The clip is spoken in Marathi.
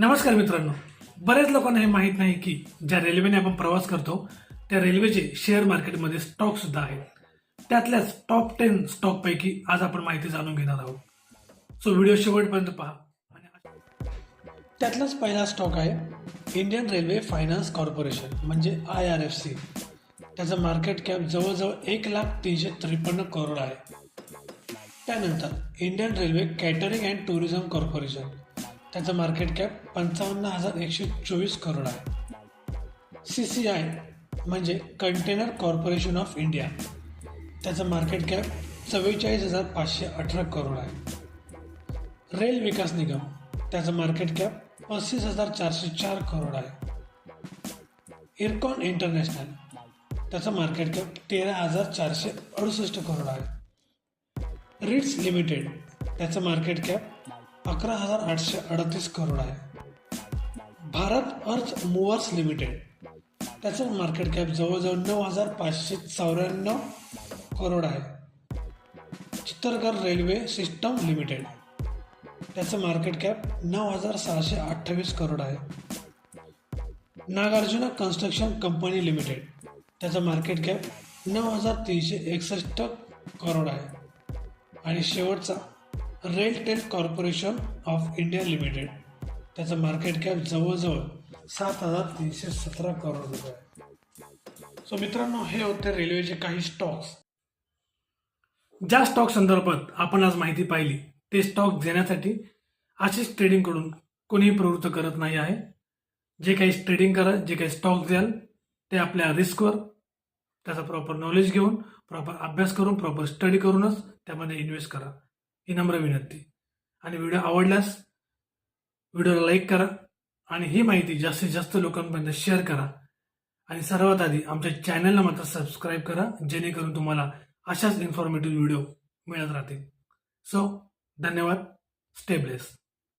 नमस्कार मित्रांनो. बऱ्याच लोकांना हे माहीत नाही की ज्या रेल्वेने आपण प्रवास करतो त्या रेल्वेचे शेअर मार्केटमध्ये स्टॉक सुद्धा आहेत. त्यातल्याच टॉप टेन स्टॉक पैकी आज आपण माहिती जाणून घेणार आहोत. सो व्हिडिओ शेवटपर्यंत पहा. त्यातलाच पहिला स्टॉक आहे इंडियन रेल्वे फायनान्स कॉर्पोरेशन म्हणजे आय आर एफ सी त्याचं मार्केट कॅप जवळजवळ एक लाख तीनशे त्रेपन्न करोड आहे. त्यानंतर Indian railway catering and tourism corporation त्याचं मार्केट कॅप पंचावन्न हजार एकशे चोवीस करोड आहे. सी सी आय म्हणजे कंटेनर कॉर्पोरेशन ऑफ इंडिया त्याचं मार्केट कॅप चव्वेचाळीस हजार पाचशे अठरा करोड आहे. रेल विकास निगम त्याचं मार्केट कॅप पस्तीस हजार चारशे चार करोड आहे. इरकॉन इंटरनॅशनल त्याचं मार्केट कॅप तेरा हजार चारशे अडुसष्ट करोड आहे. रिट्स लिमिटेड त्याचं मार्केट कॅप अकरा हजार आठशे अडतीस करोड आहे. Bharat earth movers limited. त्याचं मार्केट कॅप जवळजवळ नऊ हजार पाचशे चौऱ्याण्णव करोड आहे. चित्तरगड रेल्वे सिस्टम लिमिटेड. त्याचं मार्केट कॅप नऊ हजार सहाशे अठ्ठावीस करोड आहे. नागार्जुना कन्स्ट्रक्शन कंपनी लिमिटेड त्याचं मार्केट कॅप नऊ हजार तीनशे एकसष्ट करोड आहे. आणि शेवटचा RailTel corporation of India limited. त्याचं मार्केट कॅप जवळजवळ सात हजार तीनशे सतरा करोड रुपये आहे. सो मित्रांनो हे होते रेल्वेचे काही स्टॉक्स ज्या स्टॉक संदर्भात आपण आज माहिती पाहिली ते स्टॉक देण्यासाठी अशीच ट्रेडिंगकडून कोणीही प्रवृत्त करत नाही आहे. जे काही ट्रेडिंग करा जे काही स्टॉक द्याल ते आपल्या रिस्कवर त्याचा प्रॉपर नॉलेज घेऊन प्रॉपर अभ्यास करून प्रॉपर स्टडी करूनच त्यामध्ये इन्व्हेस्ट करा. ही नम्र विनंती. आणि व्हिडिओ आवडल्यास व्हिडिओला लाईक करा आणि ही माहिती जास्तीत जास्त लोकांपर्यंत शेअर करा. आणि सर्वात आधी आमच्या चॅनलला मात्र सबस्क्राईब करा जेणेकरून तुम्हाला अशाच इन्फॉर्मेटिव्ह व्हिडिओ मिळत राहतील. सो धन्यवाद. स्टेबलेस